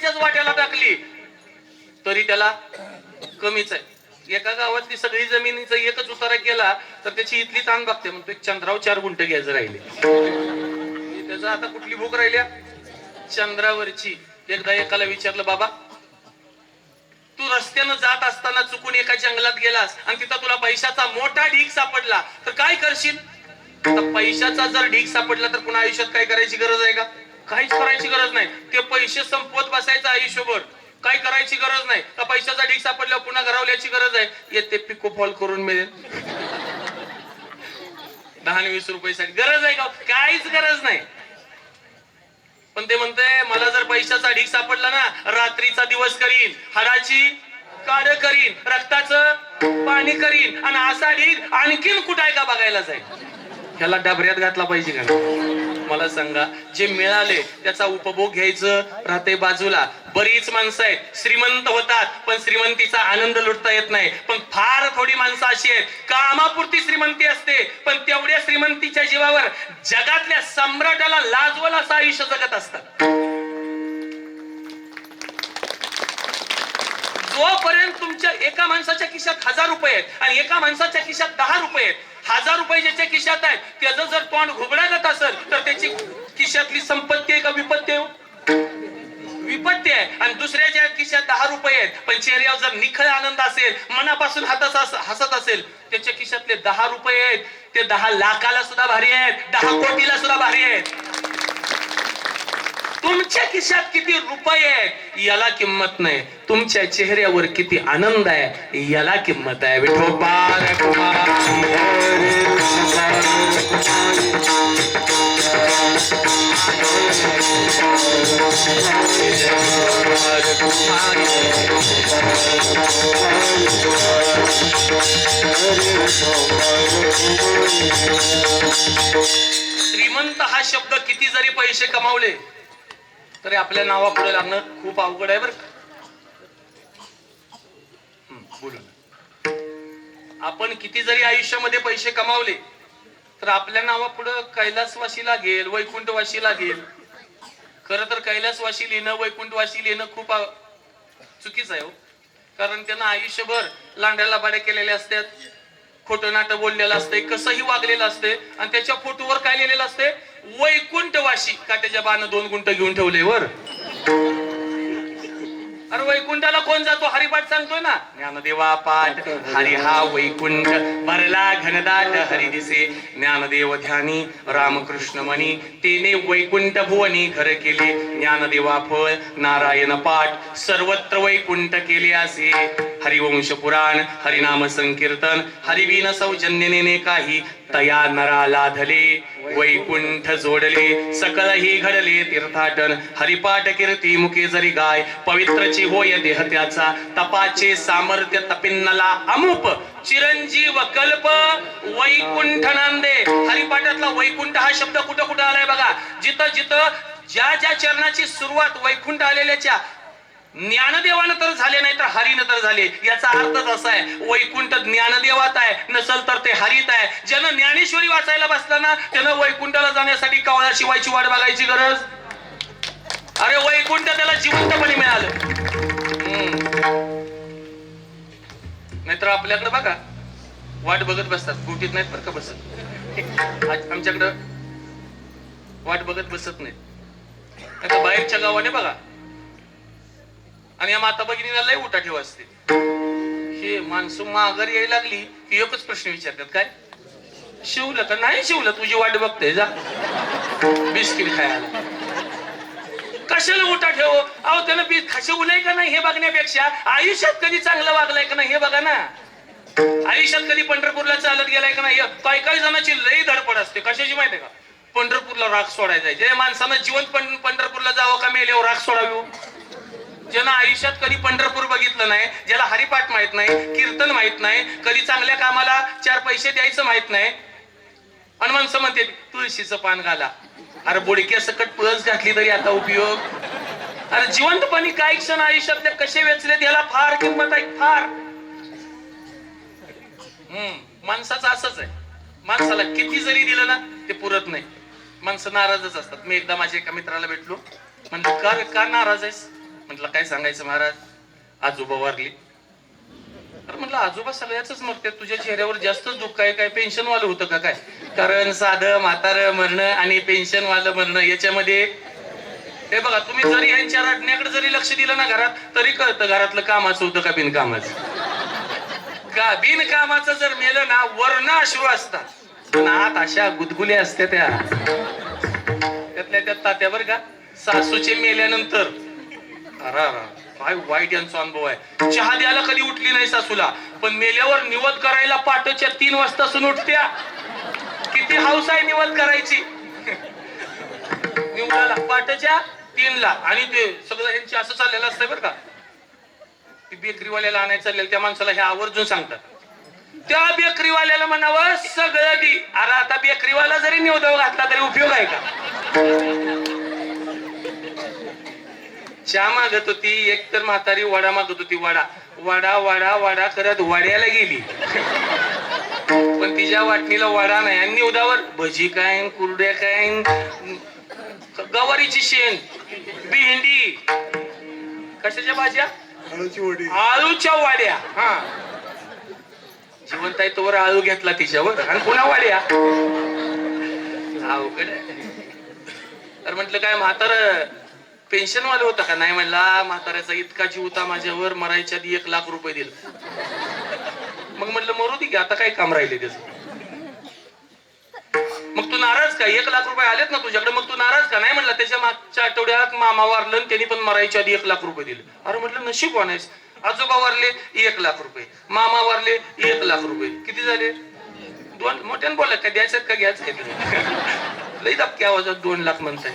त्याच्याच वाट्याला टाकली. तरी त्याला कमीच आहे. एका गावातली सगळी जमिनीचा एकच उतारा केला तर त्याची इथली ताण बघते. म्हणतो चंद्राव चार गुंट घ्यायचं राहिले. त्याचं आता कुठली भूक राहिल्या? चंद्रावरची. एकदा एकाला विचारलं बाबा तू रस्त्यानं जात असताना चुकून एका जंगलात गेलास आणि तिथं तुला पैशाचा मोठा ढीग सापडला तर काय करशील? आता पैशाचा जर ढीग सापडला तर पुन्हा आयुष्यात काय करायची गरज आहे का? काहीच करायची गरज नाही. ते पैसे संपवत बसायचं आयुष्यभर. काय करायची गरज नाही. का पैशाचा ढीग सापडल्यावर पुन्हा घरावल्याची गरज आहे. येते पिको फॉल करून मिळेल. दहा वीस रुपयासाठी. गरज आहे का? काहीच गरज नाही. पण ते म्हणते मला जर पैशाचा ढीक सापडला ना रात्रीचा दिवस करीन हाडाची काड करीन रक्ताचं पाणी करीन आणि असा ढीक आणखीन कुठं आहे का बघायला जाईल? ह्याला डबऱ्यात घातला पाहिजे का मला सांगा जे मिळाले त्याचा उपभोग घ्यायचं राहते बाजूला. बरीच माणसं आहेत श्रीमंत होतात पण श्रीमंतीचा आनंद लुटता येत नाही. पण फार थोडी माणसं अशी आहेत कामापुरती श्रीमंती असते पण तेवढ्या श्रीमंतीच्या जीवावर जगातल्या सम्राटाला लाजवल असं आयुष्य जगत असतात जोपर्यंत तुमच्या एका माणसाच्या खिशात हजार रुपये आहेत आणि एका माणसाच्या खिशात दहा रुपये आहेत हजार रुपये ज्याच्या खिशात आहेत त्याचं जर तोंड घुबडागत असेल तर त्याची खिशातली संपत्ती आहे का विपत्ती आहे? विपत्ती आहे. आणि दुसऱ्याच्या खिशात दहा रुपये आहेत पण चेहऱ्यावर जर निखळ आनंद असेल मनापासून हातात हसत असेल त्याच्या खिशातले दहा रुपये आहेत ते दहा लाखाला सुद्धा भारी आहेत दहा कोटीला सुद्धा भारी आहेत. तुमच्या खिशात किती रुपये आहेत याला किंमत नाही. तुमच्या चेहऱ्यावर किती आनंद आहे याला किंमत आहे. श्रीमंत हा शब्द किती जरी पैसे कमावले तरी आपल्या नावापुढे लागणं खूप अवघड आहे बरं बोलू आपण किती जरी आयुष्यामध्ये पैसे कमावले तर आपल्या नावापुढं कैलासवाशी लागेल वैकुंठवाशी लागेल. खर तर कैलासवाशी लिहिणं वैकुंठवाशी लिहिणं खूप चुकीचं आहे हो. कारण त्यांना आयुष्यभर लांड्याला बाड्या केलेल्या असतात खोटं नाटं बोललेलं असतंय कसंही वागलेलं असते आणि त्याच्या फोटोवर काय लिहिलेलं असते वैकुंठवाशी का त्याच्या दोन गुंट घेऊन ठेवले वर? अरे वैकुंठाला कोण जातो? हरिपाठ सांगतोय ना. ज्ञानदेवा पाठ हरि हा वैकुंठ. भरला घनदाट हरि दिसे. ज्ञानदेव ध्यानी रामकृष्ण मणी तेने वैकुंठ भुवनी घर केले. ज्ञानदेवा फळ नारायण पाठ. सर्वत्र वैकुंठ केले असे. हरिवंश पुराण हरिनाम संकीर्तन. हरिवीन सौजन्यने काही. तया नरा लाधले वैकुंठ जोडले सकल ही घडले तीर्थाटन हरिपाठ कीर्ती मुखे जरी गाय पवित्रची होय देह त्याचा तपाचे सामर्थ्य तपिन्नला अमुप चिरंजीव कल्प वैकुंठ नांदे. हरिपाठातला वैकुंठ हा शब्द कुठं कुठं आलाय बघा? जिथं जिथं ज्या ज्या चरणाची सुरुवात वैकुंठ आलेल्याच्या ज्ञानदेवानं तर झाले नाही तर हरीनं तर झाले. याचा अर्थच असा आहे वैकुंठ ज्ञानदेवात आहे नसल तर ते हरीत आहे. ज्यानं ज्ञानेश्वरी वाचायला बसताना त्यानं वैकुंठाला जाण्यासाठी कावळा शिवायची वाट बघायची गरज? अरे वैकुंठ त्याला जिवंतपणे मिळालं. नाहीतर आपल्याकडे बघा वाट बघत बसतात. गोटीत नाहीत बरं का बसत. आमच्याकडं वाट बघत बसत नाहीत. बाहेरच्या गावाने बघा. आणि या माता भगिनीला लय उठा ठेव असते. हे माणसं माघार यायला लागली की एकच प्रश्न विचारतात काय? शिवलं का नाही शिवलं तुझी वाट बघते जा. बिस्किट खायला कशाला उठा ठेव अहो त्यानं बी शिवलंय का नाही हे बघण्यापेक्षा? आयुष्यात कधी चांगलं वागलंय का नाही हे बघा ना. आयुष्यात कधी पंढरपूरला चालत गेलाय का नाही? काही काही जणांची लई धडपड असते कशाची माहिती का? पंढरपूरला राग सोडायचा माणसानं जिवंत पंढरपूरला जावं का मेल्यावर राग सोडावी हो. ज्यांना आयुष्यात कधी पंढरपूर बघितलं नाही ज्याला हरिपाठ माहीत नाही कीर्तन माहीत नाही कधी चांगल्या कामाला चार पैसे द्यायचं माहीत नाही. आणि माणसं म्हणते तुळशीचं पान घाला. अरे बोडक्या सकट पळस घातली तरी आता उपयोग. अरे जिवंतपणी काय क्षण आयुष्यातले कसे वेचले याला फार किंमत आहे फार. हम्म माणसाचं असंच आहे. माणसाला किती जरी दिलं ना ते पुरत नाही. माणसं नाराजच असतात. मी एकदा माझ्या एका मित्राला भेटलो. म्हणजे का का नाराज आहेस? म्हटलं काय सांगायचं महाराज? आजोबा वारली. तर म्हटलं आजोबा सगळ्याच मरते तुझ्या चेहऱ्यावर जास्तच दुःख आहे. काय पेन्शन वालं होतं का काय? कारण साधं म्हातारं मरणं आणि पेन्शन वालं मरणं याच्यामध्ये हे बघा तुम्ही जरी यांच्या रडण्याकडे जरी लक्ष दिलं ना घरात तरी कळतं घरातलं कामाचं होतं का बिनकामाचं. का बिनकामाचं जर मेलं ना वर्ण अश्रू असतात. पण आत अशा गुदगुल्या असत्या त्या. त्यातल्या त्यात तात्या बरं का सासूचे मेल्यानंतर अरा काय वाईट यांचा अनुभव आहे. चहा द्यायला कधी उठली नाही सासूला पण मेल्यावर निवद करायला पाठच्या तीन वाजता सुन उठत्या. किती हाऊस आहे निवद करायची. निवडाला पाठच्या तीनला. आणि ते सगळं यांची असं चाललेलं असतंय बरं का. ती बेकरीवाल्याला आणायचं चाललेलं त्या माणसाला हे आवर्जून सांगतात. त्या बेकरीवाल्याला म्हणावं सगळं दी. अरे आता बेकरीवाला जरी निवडव घातला तरी उपयोग आहे का? चहा मागत होती एक तर म्हातारी वडा मागत होती वडा. वडा वडा वडा करत वड्याला गेली. पण तिच्या वाटणीला वडा नाही. आणि निवदावर भजी काय कुरड्या काय गवारीची शेंग भेंडी. कशाच्या भाज्या? आळूच्या वाड्या. हा. जिवंत आहे तोवर आळू घेतला तिच्यावर आणि पुन्हा वाड्या. अवघड. तर म्हटलं काय म्हातार पेन्शन वाले होता का? नाही म्हणला म्हाताऱ्याचा इतका जीव होता माझ्यावर मरायच्या आधी एक लाख रुपये दिल. मग म्हटलं मरू दे की आता काय काम राहिले त्याच? मग तू नाराज का? एक लाख रुपये आलेत ना तुझ्याकडे मग तू नाराज का? नाही म्हणला त्याच्या मागच्या आठवड्यात मामा वारलं त्यांनी पण मरायच्या आधी एक लाख रुपये दिले. अरे म्हटलं नशीब आहेस आजोबा वारले एक लाख रुपये. मामा वारले एक लाख रुपये. किती झाले? दोन. मोठ्याने बोला का? द्यायचं का? घ्यायचं लई दबक्या आवाजात दोन लाख म्हणताय.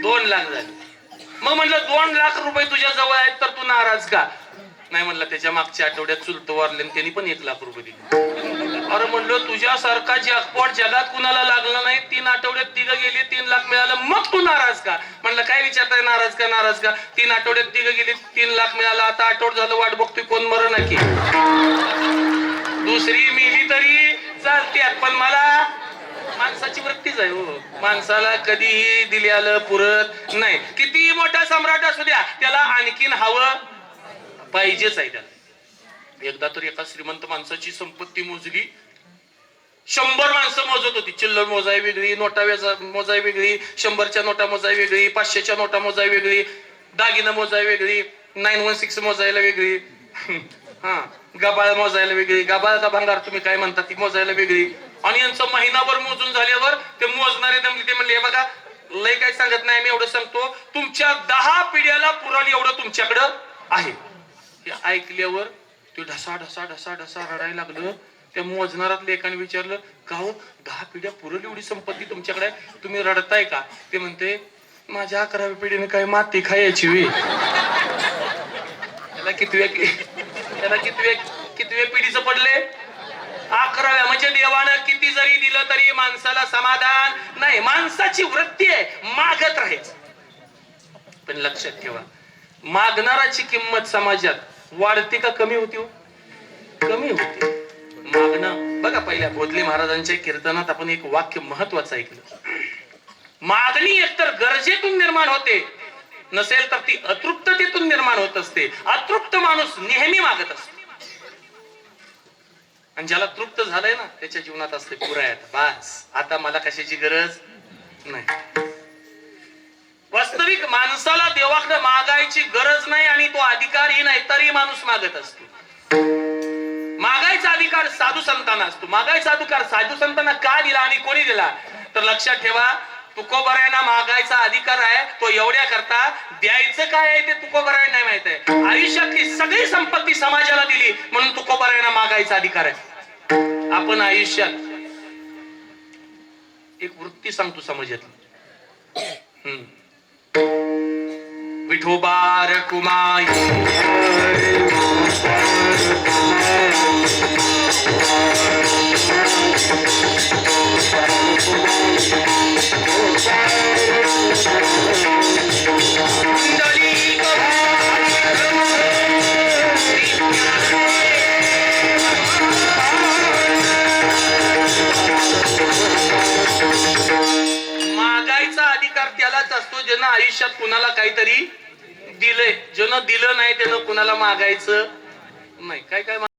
दोन लाख झाले. मग म्हणलं दोन लाख रुपये तुझ्या जवळ आहेत तर तू नाराज का? नाही म्हणलं त्याच्या मागच्या आठवड्यात चुलत वारले त्यांनी पण एक लाख रुपये दिले. अरे म्हणलं तुझ्यासारखा जॅकपॉट जगात कुणाला लागला नाही तीन आठवड्यात तिघ गेली तीन लाख मिळालं मग तू नाराज का? म्हणलं काय विचारताय नाराज का नाराज का? तीन आठवड्यात तिघ गेली तीन लाख मिळालं आता आठवड झालं वाट बघतोय कोण मर नक्की दुसरी मिली तरी चालते पण मला माणसाची वृत्तीच आहे हो. माणसाला कधीही दिले आलं पुरत नाही. किती मोठा सम्राट असू द्या त्याला आणखीन हवं पाहिजेच आहे त्याला. एकदा तर एका श्रीमंत माणसाची संपत्ती मोजली. शंभर माणसं मोजत होती. चिल्लर मोजाय वेगळी नोटा मोजाय वेगळी शंभरच्या नोटा मोजाय वेगळी पाचशेच्या नोटा मोजाई वेगळी दागिनं मोजाय वेगळी नाईन वन सिक्स मोजायला वेगळी. हा गबाळ मोजायला वेगळी. गबाळ का भांगार तुम्ही काय म्हणता ती मोजायला वेगळी. आणि यांचं महिनाभर मोजून झाल्यावर ते मोजणारे दमले ते म्हणले बघा लय काय सांगत नाही मी एवढं सांगतो. तुमच्या दहा पिढ्याला पुराण एवढं तुमच्याकडं आहे. हे ऐकल्यावर ते ढसा ढसा ढसा ढसा रडायला लागलं. त्या मोजणारात एकाने विचारलं का हो दहा पिढ्या पुरल एवढी संपत्ती तुमच्याकडे तुम्ही रडताय का? ते म्हणते माझ्या अकराव्या पिढीने काय माती खायची वे. त्याला कितव्या त्याला कितव्या कितव्या पिढीचं पडले अकराव्या म्हणजे देवानं किती जरी दिलं तरी माणसाला समाधान नाही. माणसाची वृत्ती आहे मागत राहायचं. पण लक्षात ठेवा मागणाराची किंमत समाजात वाढते का कमी होती हो? कमी होते. मागणं बघा पहिल्या भोदले महाराजांच्या कीर्तनात आपण एक वाक्य महत्वाचं ऐकलं. मागणी एकतर गरजेतून निर्माण होते नसेल तर ती अतृप्ततेतून निर्माण होत असते. अतृप्त माणूस नेहमी मागत असतो. आणि ज्याला तृप्त झालंय ना त्याच्या जीवनात असते पुरायत. बास. आता मला कशाची गरज नाही. वास्तविक माणसाला देवाकडे मागायची गरज नाही आणि तो अधिकारही नाही तरी माणूस मागत असतो. मागायचा अधिकार साधू संतांना असतो. मागायचा अधिकार साधू संतांना का दिला आणि कोणी दिला? तर लक्षात ठेवा तुकोबरायला मागायचा अधिकार आहे तो एवढ्या करता द्यायचं काय आहे ते तुकोबरायांना नाही माहीत आहे. आयुष्यातली सगळी संपत्ती समाजाला दिली म्हणून तुकोबरायला मागायचा अधिकार आहे. आपण आयुष्यात एक वृत्ती सांगतो समाजातली. हम्म. विठोबार कुमाई आयुष्यात कुणाला काहीतरी दिलंय. ज्यानं दिलं नाही त्यानं कुणाला मागायचं? नाही. काय काय